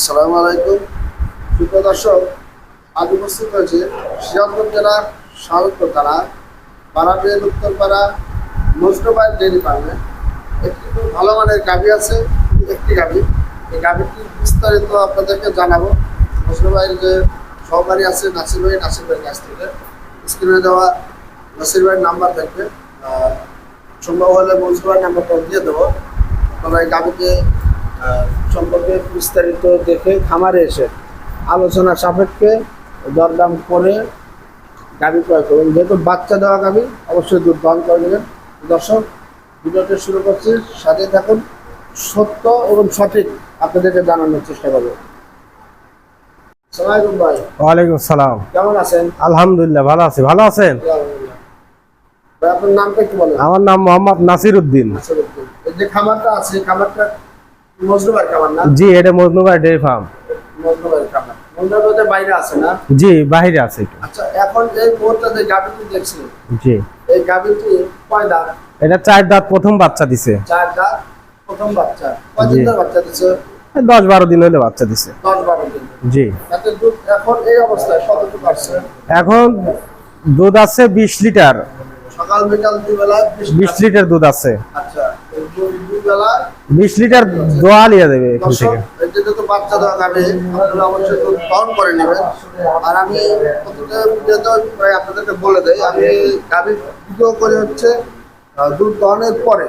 আসসালামু আলাইকুম। সুপ্রিয় দর্শক, আজ উপস্থিত হয়েছে সিরাজগঞ্জ জেলার শাহরুখপুর থানা পাড়াবের উত্তরপাড়া মজনবাই ডেয়ারি ফার্মে। একটি খুব ভালো মানের গাভি আছে, একটি গাভি। এই গাভিটি বিস্তারিত আপনাদেরকে জানাব। মজনবাইয়ের যে সহকারী আছে নাসির ভাই, নাসির ভাইয়ের কাছ থেকে। স্ক্রিনে দেওয়া নাসির ভাইয়ের নাম্বার থাকবে। সম্ভব হলে মজনু ভাইয়ের নাম্বারটা দিয়ে দেবো। আপনারা এই গাভিকে সম্পর্কে বিস্তারিত দেখে খামারে এসে আলোচনা সাপেক্ষে দরদাম করে গাভি ক্রয় করুন। যেহেতু বাচ্চা দেওয়া গাভি অবশ্যই দুধ দহন করে নেবেন। দর্শক ভিডিওটি শুরু করছি সাথে থাকুন সত্য এবং সঠিক আপনাদেরকে জানানোর চেষ্টা করব। ওয়ালাইকুম সালাম। কেমন আছেন? আলহামদুলিল্লাহ ভালো আছি। ভালো আছেন? আপনার নামটা একটু বলেন। আমার নাম মোহাম্মদ নাসির উদ্দিন যে খামারটা আছে খামারটা জি এটা মজনুবার ডেয়ারি ফার্ম। মজনুবার বাইরে আছে না? জি বাহিরে আছে আচ্ছা এখন এই মুহূর্তে যে গাভিটি দেখছি জি। এই গাভিটি কয় দাঁত? এটা চার দাঁত প্রথম বাচ্চা দিছে। চার দাঁত প্রথম বাচ্চা। কয়দিন জি। বাচ্চা এই দশ বারো দিন হলে বাচ্চা দিছে। জি। এখন এই অবস্থায় কতটুকু আসছে? এখন দুধ আছে বিশ লিটার। সকাল বিকাল দুই বেলা বিশ লিটার দুধ আছে। আচ্ছা। বিশ লিটার দোয়া লিয়ে দেবে এখান থেকে। যে তো বাচ্চা দেওয়া গাভি আপনারা অবশ্যই দহন করে নেবেন। আর আমি প্রায় আপনাদেরকে বলে দেই আমি গাভি ভিডিও করে হচ্ছে দুধ দহনের পরে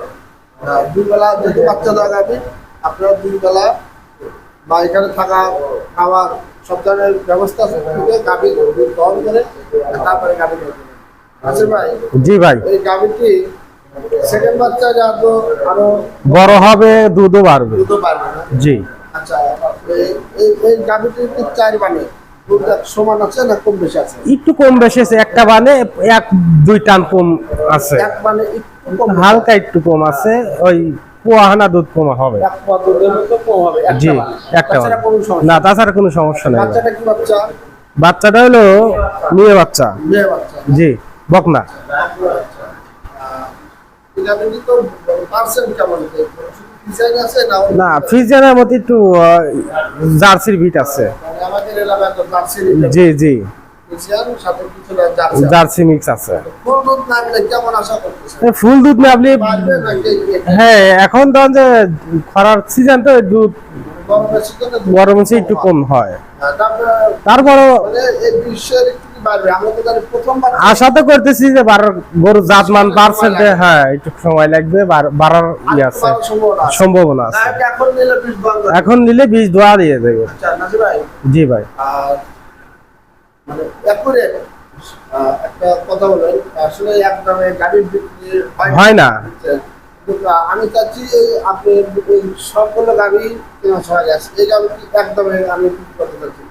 আহ, দুই বেলা যেহেতু বাচ্চা দেওয়া গাভি আপনারা দুই বেলা বা এখানে থাকা খাওয়ার সব ধরনের ব্যবস্থা গাভি দুধ দহন করে তারপরে গাভি আচ্ছা ভাই জি ভাই। এই গাভিটি সেকেন্ড বাচ্চা আরও বড় হবে দুধও বাড়বে। দুধও না? জি। আচ্ছা এই- এই গাভিটির কি চার মানে সমান আছে না কম বেশি আছে? একটু কম বেশি আছে একটা বানে এক দুই টান কম আছে। এক মানে একটু হালকা একটু কম আছে ওই পোয়াহানা দুধ কম হবে। এক পা দুধের মতো কম হবে জি একটা তাছাড়া কোনো সমস্যা না তাছাড়া কোনো সমস্যা নেই। বাচ্চাটা কি বাচ্চা? বাচ্চাটা হলো মেয়ে বাচ্চা। মেয়ে বাচ্চা। জি বকনা আহ, এই গাভিটি তো পার্সেন্ট কেমন ডিজাইন আছে না মধ্যে একটু জার্সির ভিট আছে। মানে তো জার্সি জি জি। জার্সি মিক্স আছে। ফুল দুধ না আপনি হ্যাঁ এখন ধরেন যে খরার সিজন তো দুধ গরমের একটু কম হয়। তারপরে মানে আশা তো করতেছি যে বাড়ার গরু জাতমান পার্সেন্টে হ্যাঁ একটু সময় লাগবে বাড়ার ইয়ে আছে। সম্ভাবনা আছে। এখন নিলে বীজ দোয়া দিয়ে দেবে। আচ্ছা জি ভাই। মানে হয় না। আমি চাচ্ছি আপনি সবগুলো গাড়ি কেনা ছয় এই একদমে আমি করতে চাচ্ছি?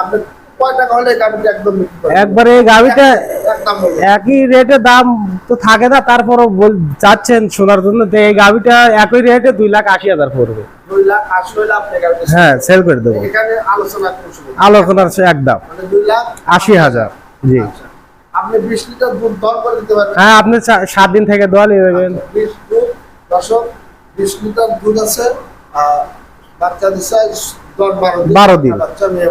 আপনি কয় টাকা হলে এই একদম একবারে এই গাড়িটা একই রেটে দাম তো থাকে না তারপরও বল- চাচ্ছেন শোনার জন্য তো এই গাড়িটা একই রেটে দুই লাখ আশি হাজার পড়বে। হ্যাঁ সেল করে দেবো। আলোচনার একদম। মানে আশি হাজার জি। আচ্ছা। আপনি বিশ লিটার দুধ দর করে দিতে পারবেন? হ্যাঁ আপনি সাত দিন থেকে দোয়া নিয়ে দেবেন বিশ দুধ দশক বিশ লিটার দুধ আছে বাচ্চা দিচ্ছে দশ বারো দিন। মেয়ে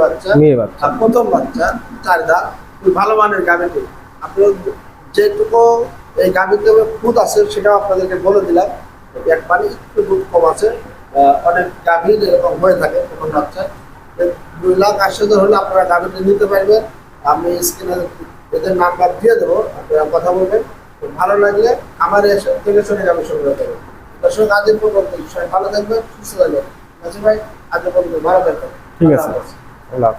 বাচ্চা। প্রথম বাচ্চা চার দাঁত ভালো মানের গাভিটি আপনি যেটুকু এই গাভিতে দুধ আছে সেটাও আপনাদেরকে বলে দিলাম। এক পানি একটু দুধ কম আছে। অনেক এরকম হয়ে থাকে প্রথম বাচ্চা। দুই লাখ আশি হাজার হলে আপনারা নিতে পারবেন। আমি স্ক্রিনে এদের নাম্বার দিয়ে দেবো আপনারা কথা বলবেন। ভালো লাগলে আমার এসে থেকে শুনে যাবে সংগ্রহ করবেন দর্শক সবাই ভালো থাকবেন সুস্থ থাকবেন। নাসির ভাই আজ পর্যন্ত ভালো থাকবেন ঠিক আছে। আল্লাহ।